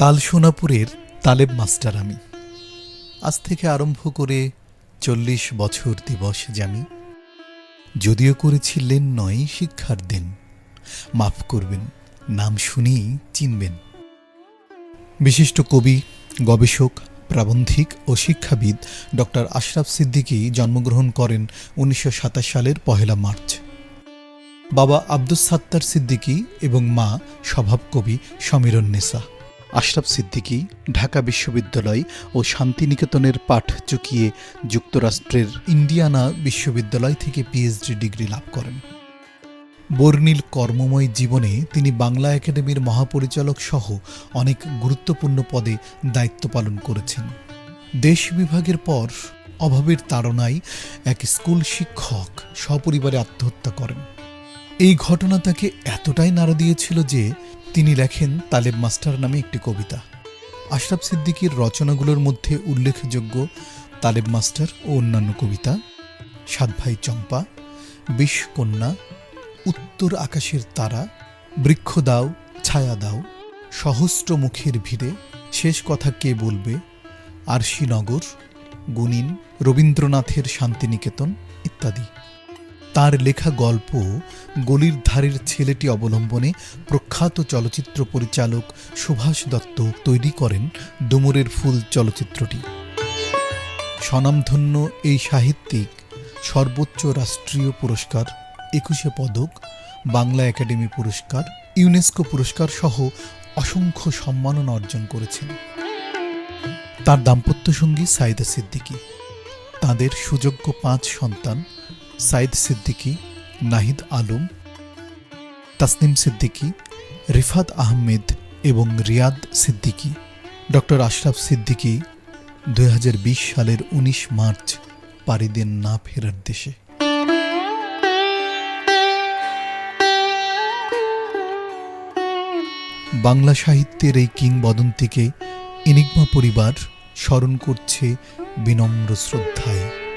তালসোনাপুরের Taleb master আমি। আজ থেকে আরম্ভ করে চল্লিশ বছর দিবস জানি। যদিও করেছিলেন নয় শিক্ষার দিন। মাফ করবেন, নাম শুনেই চিনবেন। বিশিষ্ট কবি, গবেষক, প্রাবন্ধিক ও শিক্ষাবিদ ডক্টর আশরাফ সিদ্দিকী জন্মগ্রহণ করেন উনিশশো সাতাশ সালের পহেলা মার্চ। বাবা আব্দুস সাত্তার সিদ্দিকী এবং মা স্বভাবকবি সমীরণ নেসা আশরাফ সিদ্দিকী, ঢাকা বিশ্ববিদ্যালয় ও শান্তিনিকেতনের পাঠ চুকিয়ে যুক্তরাষ্ট্রের ইন্ডিয়ানা বিশ্ববিদ্যালয় থেকে পিএইচডি ডিগ্রি লাভ করেন। বর্ণিল কর্মময় জীবনে তিনি বাংলা একাডেমির মহাপরিচালক সহ অনেক গুরুত্বপূর্ণ পদে দায়িত্ব পালন করেছেন। দেশ বিভাগের পর অভাবের তাড়নায় এক স্কুল শিক্ষক সপরিবারে আত্মহত্যা করেন। এই ঘটনা তাকে এতটাই নাড়া দিয়েছিল যে তিনি লেখেন তালেব মাস্টার নামে একটি কবিতা। আশরাফ সিদ্দিকীর রচনাগুলোর মধ্যে উল্লেখযোগ্য তালেব মাস্টার ও অন্যান্য কবিতা, সাত ভাই চম্পা বিষকন্যা উত্তর আকাশের তারা, বৃক্ষ দাও, ছায়া দাও, সহস্র মুখের ভিড়ে, শেষ কথা কে বলবে আরশিনগর গুনিন, রবীন্দ্রনাথের শান্তিনিকেতন ইত্যাদি। তার লেখা গল্প গলির ধারের ছেলেটি অবলম্বনে প্রখ্যাত চলচ্চিত্র পরিচালক সুভাষ দত্ত তৈরি করেন ডুমুরের ফুল চলচ্চিত্রটি। স্বনামধন্য এই সাহিত্যিক সর্বোচ্চ রাষ্ট্রীয় পুরস্কার, একুশে পদক, বাংলা একাডেমি পুরস্কার, ইউনেস্কো পুরস্কার সহ অসংখ্য সম্মাননা অর্জন করেছেন। তার দাম্পত্য সঙ্গী সাইদা সিদ্দিকী। তাদের সুযোগ্য পাঁচ সন্তান সাইদ সিদ্দিকী, নাহিদ আলম, তাসনিম সিদ্দিকী, রিফাত আহমেদ এবং রিয়াদ সিদ্দিকী, ডক্টর আশরাফ সিদ্দিকী দুই হাজার বিশ সালের ১৯ মার্চ পাড়ি না ফেরার দেশে। বাংলা সাহিত্যের এই কিংবদন্তিকে ইনিগমা পরিবার স্মরণ করছে বিনম্র শ্রদ্ধায়।